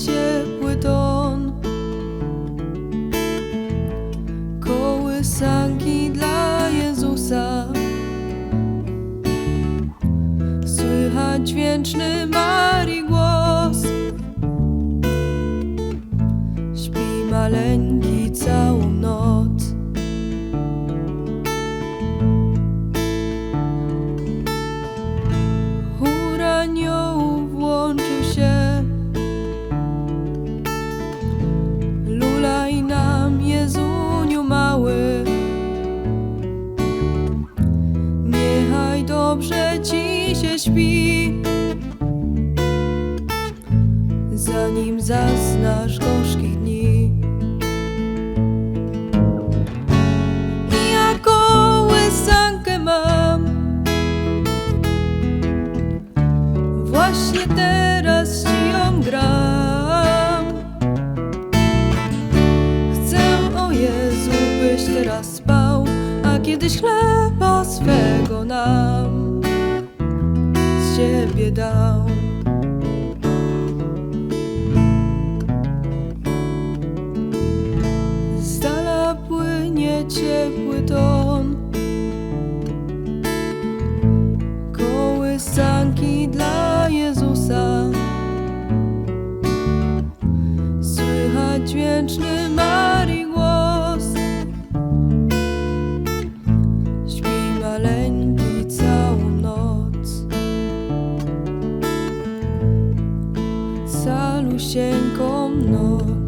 ciepły ton. Kołysanki dla Jezusa. Słychać dźwięczny Marii głos. Śpi maleńki całą dobrze ci się śpi. Zanim zaznasz gorzkich dni. Ja kołysankę mam. Właśnie teraz ci ją gram. Chcę, o Jezu, byś teraz spał A kiedyś chleba swego nam ciebie dał. Z dala płynie ciepły ton. Kołysanki dla Jezusa. Słychać dźwięczny Calusieńką noc